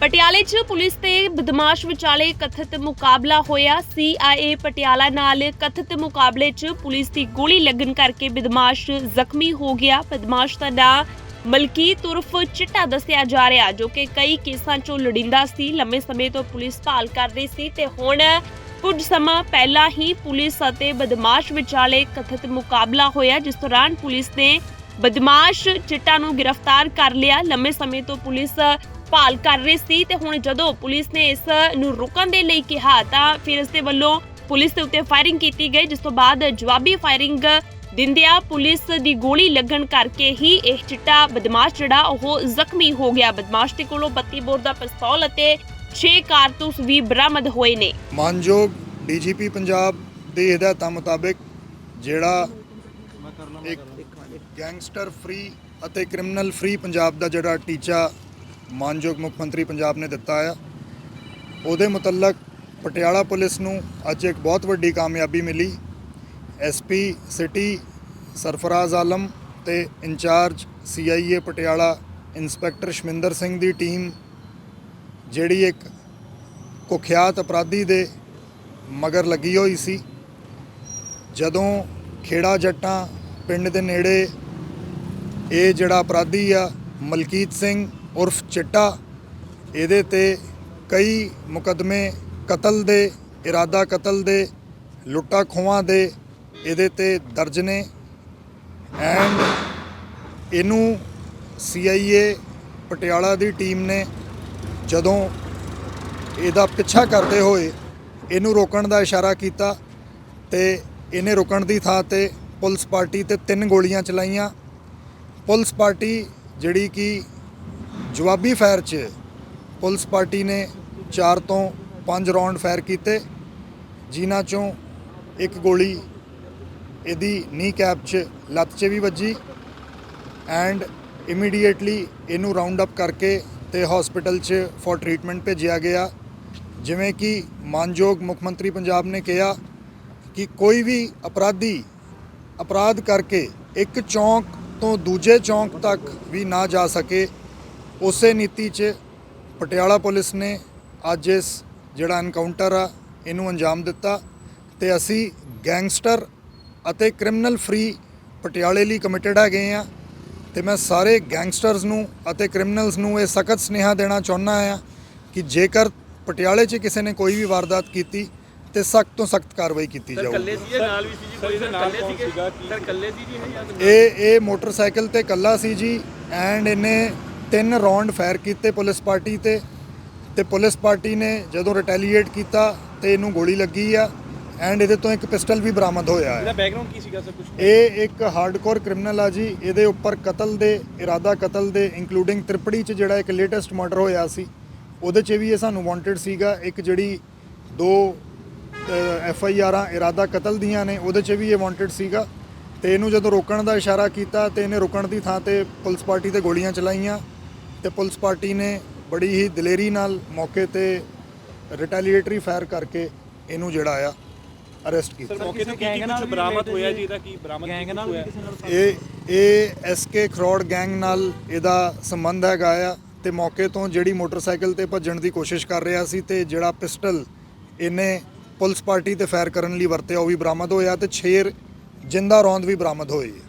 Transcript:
ਪਟਿਆਲੇ 'ਚ ਪੁਲਿਸ ਤੇ ਬਦਮਾਸ਼ ਵਿਚਾਲੇ ਕਥਿਤ ਮੁਕਾਬਲਾ ਹੋਇਆ। ਸੀਆਈਏ ਪਟਿਆਲਾ ਨਾਲ ਕਥਿਤ ਮੁਕਾਬਲੇ 'ਚ ਪੁਲਿਸ ਦੀ ਗੋਲੀ ਲੱਗਣ ਕਰਕੇ ਬਦਮਾਸ਼ ਜ਼ਖਮੀ ਹੋ ਗਿਆ। ਬਦਮਾਸ਼ ਦਾ ਨਾਂ ਮਲਕੀਤ ਉਰਫ ਚਿੱਟਾ ਦੱਸਿਆ ਜਾ ਰਿਹਾ, ਜੋ ਕਿ ਕਈ ਕੇਸਾਂ 'ਚੋਂ ਲੜਿੰਦਾ ਸੀ। ਲੰਮੇ ਸਮੇਂ ਤੋਂ ਪੁਲਿਸ ਭਾਲ ਕਰ ਰਹੀ ਸੀ ਤੇ ਹੁਣ ਕੁਝ ਸਮਾਂ ਪਹਿਲਾਂ ਹੀ ਪੁਲਿਸ ਅਤੇ ਬਦਮਾਸ਼ ਵਿਚਾਲੇ ਕਥਿਤ ਮੁਕਾਬਲਾ ਹੋਇਆ, ਜਿਸ ਦੌਰਾਨ ਪੁਲਿਸ ਨੇ ਬਦਮਾਸ਼ ਚਿੱਟਾ ਨੂੰ ਗ੍ਰਿਫਤਾਰ ਕਰ ਲਿਆ। ਲੰਮੇ ਸਮੇਂ ਤੋਂ ਪੁਲਿਸ ਭਾਲ ਕਰ ਰਹੀ ਸੀ ਤੇ ਹੁਣ ਜਦੋਂ ਪੁਲਿਸ ਨੇ ਇਸ ਨੂੰ ਰੁਕਣ ਦੇ ਲਈ ਕਿਹਾ ਤਾਂ ਫਿਰ ਇਸ ਦੇ ਵੱਲੋਂ ਪੁਲਿਸ ਦੇ ਉੱਤੇ ਫਾਇਰਿੰਗ ਕੀਤੀ ਗਈ, ਜਿਸ ਤੋਂ ਬਾਅਦ ਜਵਾਬੀ ਫਾਇਰਿੰਗ ਦਿੰਦਿਆਂ ਪੁਲਿਸ ਦੀ ਗੋਲੀ ਲੱਗਣ ਕਰਕੇ ਹੀ ਇਹ ਚਿੱਟਾ ਬਦਮਾਸ਼ ਜਿਹੜਾ ਉਹ ਜ਼ਖਮੀ ਹੋ ਗਿਆ। ਬਦਮਾਸ਼ ਦੇ ਕੋਲੋਂ 32 ਬੋਰ ਦਾ ਪਿਸਤੌਲ ਅਤੇ 6 ਕਾਰਤੂਸ ਵੀ ਬਰਾਮਦ ਹੋਏ ਨੇ। ਮਾਨਯੋਗ ਡੀਜੀਪੀ ਪੰਜਾਬ ਦੇ ਹਦਾਇਤਾਂ ਮੁਤਾਬਕ ਜਿਹੜਾ ਇੱਕ ਗੈਂਗਸਟਰ ਫ੍ਰੀ ਅਤੇ ਕ੍ਰਿਮੀਨਲ ਫ੍ਰੀ ਪੰਜਾਬ ਦਾ ਜਿਹੜਾ ਟੀਚਾ ਮਾਨਯੋਗ ਮੁੱਖ ਮੰਤਰੀ ਪੰਜਾਬ ਨੇ ਦਿੱਤਾ ਆ। ਉਹਦੇ ਮੁਤਲਕ ਪਟਿਆਲਾ ਪੁਲਿਸ ਨੂੰ ਅੱਜ ਇੱਕ ਬਹੁਤ ਵੱਡੀ ਕਾਮਯਾਬੀ ਮਿਲੀ। ਐਸਪੀ ਸਿਟੀ, ਸਰਫਰਾਜ਼ ਆਲਮ ਤੇ incharge CIA Patiala inspector Shaminder Singh ਦੀ ਟੀਮ, ਜਿਹੜੀ ਇੱਕ ਕੁਖਿਆਤ ਅਪਰਾਧੀ ਦੇ ਮਗਰ ਲੱਗੀ ਹੋਈ ਸੀ। ਜਦੋਂ ਖੇੜਾ ਜੱਟਾਂ ਪਿੰਡ ਦੇ ਨੇੜੇ ਇਹ ਜਿਹੜਾ ਅਪਰਾਧੀ ਆ ਮਲਕੀਤ ਸਿੰਘ ਉਰਫ ਚਿੱਟਾ। ਇਹਦੇ ਤੇ ਕਈ ਮੁਕਦਮੇ ਕਤਲ ਦੇ, ਇਰਾਦਾ ਕਤਲ ਦੇ, ਲੁੱਟਾ ਖੋਹਾਂ ਦੇ ਇਹਦੇ ਤੇ ਦਰਜ ਨੇ। ਐਂਡ ਇਹਨੂੰ ਸੀਆਈਏ ਪਟਿਆਲਾ ਦੀ ਟੀਮ ਨੇ ਜਦੋਂ ਇਹਦਾ ਪਿੱਛਾ ਕਰਦੇ ਹੋਏ ਇਹਨੂੰ ਰੋਕਣ ਦਾ ਇਸ਼ਾਰਾ ਕੀਤਾ ਤੇ ਇਹਨੇ ਰੁਕਣ ਦੀ ਥਾਂ ਤੇ ਪੁਲਿਸ ਪਾਰਟੀ ਤੇ ਤਿੰਨ ਗੋਲੀਆਂ ਚਲਾਈਆਂ। ਪੁਲਿਸ ਪਾਰਟੀ ਜਿਹੜੀ ਕਿ ਜਵਾਬੀ ਫਾਇਰ 'ਚ ਪੁਲਿਸ ਪਾਰਟੀ ਨੇ 4 ਤੋਂ 5 ਰਾਉਂਡ ਫਾਇਰ ਕੀਤੇ, ਜਿਨ੍ਹਾਂ ਚੋਂ ਇੱਕ ਗੋਲੀ ਇਹਦੀ ਨੀ ਕੈਪ 'ਚ ਲੱਤ 'ਚ ਵੀ ਵੱਜੀ ਐਂਡ ਇਮੀਡੀਏਟਲੀ ਇਹਨੂੰ ਰਾਉਂਡ ਅਪ ਕਰਕੇ ਤੇ ਹਸਪੀਟਲ 'ਚ ਫॉर ਟ੍ਰੀਟਮੈਂਟ ਭੇਜਿਆ ਗਿਆ। ਜਿਵੇਂ ਕਿ ਮਾਨਯੋਗ ਮੁੱਖ ਮੰਤਰੀ ਪੰਜਾਬ ਨੇ ਕਿਹਾ ਕਿ ਕੋਈ ਵੀ ਅਪਰਾਧੀ ਅਪਰਾਧ ਕਰਕੇ ਇੱਕ ਚੌਂਕ ਤੋਂ ਦੂਜੇ ਚੌਂਕ ਤੱਕ ਵੀ ਨਾ ਜਾ ਸਕੇ, ਉਸੇ ਨੀਤੀ 'ਚ ਪਟਿਆਲਾ ਪੁਲਿਸ ਨੇ ਅੱਜ ਇਸ ਜਿਹੜਾ ਐਨਕਾਊਂਟਰ ਆ, ਇਹਨੂੰ ਅੰਜਾਮ ਦਿੱਤਾ ਤੇ ਅਸੀਂ ਗੈਂਗਸਟਰ ਅਤੇ ਕ੍ਰਿਮੀਨਲ ਫ੍ਰੀ ਪਟਿਆਲੇ ਲਈ ਕਮਿਟਡ ਹੈਗੇ ਆ ਤੇ ਮੈਂ ਸਾਰੇ ਗੈਂਗਸਟਰਸ ਨੂੰ ਅਤੇ ਕ੍ਰਿਮੀਨਲਸ ਨੂੰ ਇਹ ਸਖਤ ਸੁਨੇਹਾ ਦੇਣਾ ਚਾਹੁੰਦਾ ਆ ਕਿ ਜੇਕਰ ਪਟਿਆਲੇ 'ਚ ਕਿਸੇ ਨੇ ਕੋਈ ਵੀ ਵਾਰਦਾਤ ਕੀਤੀ ਤੇ ਸਖਤ ਤੋਂ ਸਖਤ ਕਾਰਵਾਈ ਕੀਤੀ ਜਾਊਗੀ। ਕੱਲੇ ਸੀ ਜਾਂ ਨਾਲ ਵੀ ਸੀ ਜੀ? ਕੋਈ ਸਰ ਕੱਲੇ ਸੀਗੇ? ਸਰ ਕੱਲੇ ਸੀ ਜੀ ਜਾਂ ਇਹ ਇਹ ਮੋਟਰਸਾਈਕਲ ਤੇ ਕੱਲਾ ਸੀ ਜੀ ਐਂਡ ਇਹਨੇ ਤਿੰਨ ਰਾਉਂਡ ਫਾਇਰ ਕੀਤੇ ਪੁਲਿਸ ਪਾਰਟੀ ਤੇ। ਤੇ ਪੁਲਿਸ ਪਾਰਟੀ ਨੇ ਜਦੋਂ ਰਿਟੈਲੀਏਟ ਕੀਤਾ ਤੇ ਇਹਨੂੰ ਗੋਲੀ ਲੱਗੀ ਆ ਐਂਡ ਇਹਦੇ ਤੋਂ ਇੱਕ ਪਿਸਟਲ ਵੀ ਬਰਾਮਦ ਹੋਇਆ ਹੈ। ਇਹਦਾ ਬੈਕਗ੍ਰਾਉਂਡ ਕੀ ਸੀਗਾ ਸਰ ਕੁਝ ਇਹ ਇੱਕ ਹਾਰਡਕੋਰ ਕ੍ਰਿਮੀਨਲ ਆ ਜੀ ਇਹਦੇ ਉੱਪਰ ਕਤਲ ਦੇ ਇਰਾਦਾ ਕਤਲ ਦੇ ਇਨਕਲੂਡਿੰਗ ਤ੍ਰਿਪੜੀ ਚ ਜਿਹੜਾ ਇੱਕ ਲੇਟੈਸਟ ਮਰਡਰ ਹੋਇਆ ਸੀ ਉਹਦੇ ਚ ਵੀ ਇਹ ਸਾਨੂੰ ਵਾਂਟਡ ਸੀਗਾ। ਇੱਕ ਜਿਹੜੀ ਦੋ ਐਫ ਆਈ ਆਰਾਂ ਇਰਾਦਾ ਕਤਲ ਦੀਆਂ ਨੇ ਉਹਦੇ ਚ ਵੀ ਇਹ ਵਾਂਟਡ ਸੀਗਾ। ਤੇ ਇਹਨੂੰ ਜਦੋਂ ਰੋਕਣ ਦਾ ਇਸ਼ਾਰਾ ਕੀਤਾ ਤੇ ਇਹਨੇ ਰੁਕਣ ਦੀ ਥਾਂ ਤੇ ਪੁਲਿਸ ਪਾਰਟੀ ਤੇ ਗੋਲੀਆਂ ਚਲਾਈਆਂ। ਤੇ ਪੁਲਿਸ ਪਾਰਟੀ ਨੇ ਬੜੀ ਹੀ ਦਲੇਰੀ ਨਾਲ ਮੌਕੇ ਤੇ ਰਿਟੈਲੀਏਟਰੀ ਫਾਇਰ ਕਰਕੇ ਇਹਨੂੰ ਜਿਹੜਾ ਆ ਅਰੈਸਟ ਕੀਤਾ। ਸਰ ਮੌਕੇ ਤੇ ਕੀ ਕੀ ਕੁਝ ਬਰਾਮਦ ਹੋਇਆ ਜੀ? ਇਹਦਾ ਕੀ ਬਰਾਮਦ ਗੈਂਗ ਨਾਲ ਹੋਇਆ? ਇਹ ਇਹ ਐਸਕੇ ਖਰੋੜ ਗੈਂਗ ਨਾਲ ਇਹਦਾ ਸੰਬੰਧ ਹੈਗਾ ਆ। ਤੇ ਮੌਕੇ ਤੋਂ ਜਿਹੜੀ ਮੋਟਰਸਾਈਕਲ ਤੇ ਭੱਜਣ ਦੀ ਕੋਸ਼ਿਸ਼ ਕਰ ਰਿਹਾ ਸੀ ਤੇ ਜਿਹੜਾ ਪਿਸਟਲ ਇਹਨੇ ਪੁਲਿਸ ਪਾਰਟੀ ਤੇ ਫਾਇਰ ਕਰਨ ਲਈ ਵਰਤਿਆ, ਉਹ ਵੀ ਬਰਾਮਦ ਹੋਇਆ ਤੇ 6 ਜਿੰਦਾ ਰੌਂਦ ਵੀ ਬਰਾਮਦ ਹੋਈ। ਹੈ